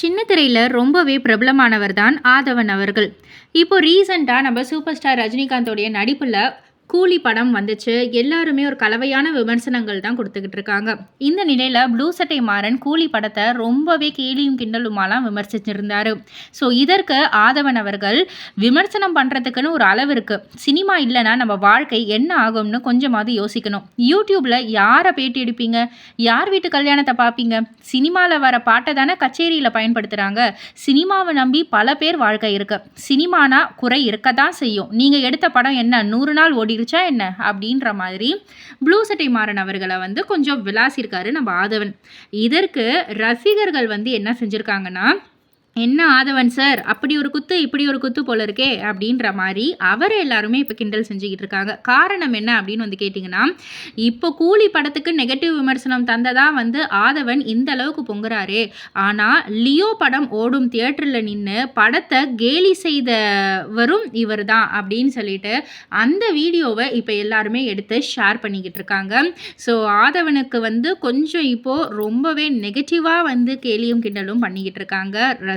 சின்ன திரையில் ரொம்பவே பிரபலமானவர் தான் ஆதவன் அவர்கள். இப்போ ரீசெண்டாக நம்ம சூப்பர் ஸ்டார் ரஜினிகாந்தோடைய நடிப்பில் கூலி படம் வந்துச்சு. எல்லாருமே ஒரு கலவையான விமர்சனங்கள் தான் கொடுத்துக்கிட்டு இருக்காங்க. இந்த நிலையில் ப்ளூ சட்டை மாறன் கூலி படத்தை ரொம்பவே கேலியும் கிண்டலுமாலாம் விமர்சிச்சிருந்தாரு. ஸோ இதற்கு ஆதவன் அவர்கள் விமர்சனம் பண்ணுறதுக்குன்னு ஒரு அளவு இருக்குது சினிமா இல்லைன்னா நம்ம வாழ்க்கை என்ன ஆகும்னு கொஞ்சமாவது யோசிக்கணும். யூடியூப்பில் யாரை பேட்டி எடுப்பீங்க? யார் வீட்டு கல்யாணத்தை பார்ப்பீங்க? சினிமாவில் வர பாட்டை தானே கச்சேரியில் பயன்படுத்துகிறாங்க சினிமாவை நம்பி பல பேர் வாழ்க்கை இருக்கு. சினிமானா குறை இருக்க தான் செய்யும். நீங்கள் எடுத்த படம் என்ன? நூறு நாள் ஓடி ஓடிருச்சா என்ன? அப்படின்ற மாதிரி ப்ளூ சட்டை மாறன் அவர்களை வந்து கொஞ்சம் விளாசிருக்காரு நம்ம ஆதவன். இதற்கு ரசிகர்கள் வந்து என்ன செஞ்சுருக்காங்கன்னா என்ன ஆதவன் சார்? அப்படி ஒரு குத்து இப்படி ஒரு குத்து போல இருக்கே அப்படின்ற மாதிரி அவர் எல்லாருமே இப்போ கிண்டல் செஞ்சுக்கிட்டு இருக்காங்க. காரணம் என்ன அப்படின்னு வந்து கேட்டிங்கன்னா இப்போ கூலி படத்துக்கு நெகட்டிவ் விமர்சனம் தந்ததாக வந்து ஆதவன் இந்த அளவுக்கு பொங்குறாரே. ஆனால் லியோ படம் ஓடும் தியேட்டரில் நின்று படத்தை கேலி செய்தவரும் இவர் தான் அப்படின்னு சொல்லிட்டு அந்த வீடியோவை இப்போ எல்லாருமே எடுத்து ஷேர் பண்ணிக்கிட்டு இருக்காங்க. ஸோ ஆதவனுக்கு வந்து கொஞ்சம் இப்போது ரொம்பவே நெகட்டிவாக வந்து கேலியும் கிண்டலும் பண்ணிக்கிட்டு இருக்காங்க.